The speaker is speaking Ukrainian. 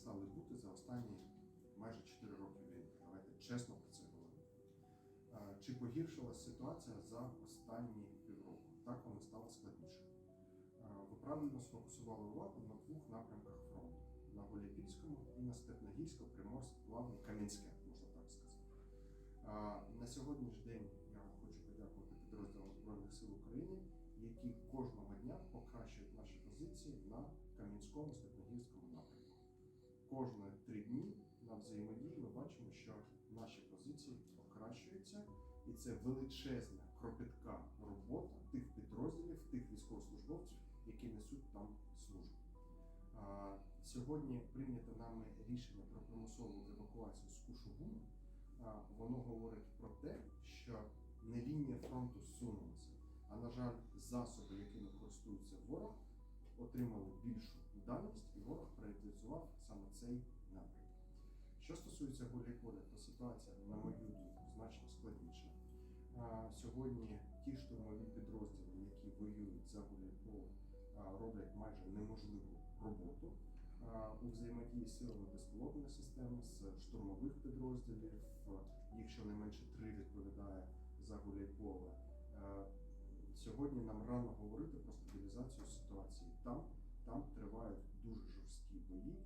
перестали бути за останні майже 4 роки війни. Давайте чесно про це говоримо. Чи погіршилась ситуація за останні півроку? Так вона стала складнішою. Ви правильно сфокусували увагу на двох напрямках фронту на Голіпільському і на Степногірсько, Приморськ, Плавне, Кам'янське, можна так сказати. На сьогоднішній день я хочу подякувати підрозділам Збройних сил України, які кожного дня покращують наші позиції на Кам'янському, Степногірському. Взаємодії ми бачимо, що наші позиції покращуються, і це величезна кропітка робота тих підрозділів, тих військовослужбовців, які несуть там службу. Сьогодні прийнято нами рішення про примусову евакуацію з Кушугуму. Воно говорить про те, що не лінія фронту зсунулася, а на жаль, засоби, якими користується ворог, отримали більшу дальність, стосується Гуляйполя, то ситуація, на мою думку, значно складніша. Сьогодні ті штурмові підрозділи, які воюють за Гуляйполе, роблять майже неможливу роботу у взаємодії з силами безпілотної системи, з штурмових підрозділів. Їх щонайменше три відповідає за. Е, Сьогодні нам рано говорити про стабілізацію ситуації. Там, там тривають дуже жорсткі бої,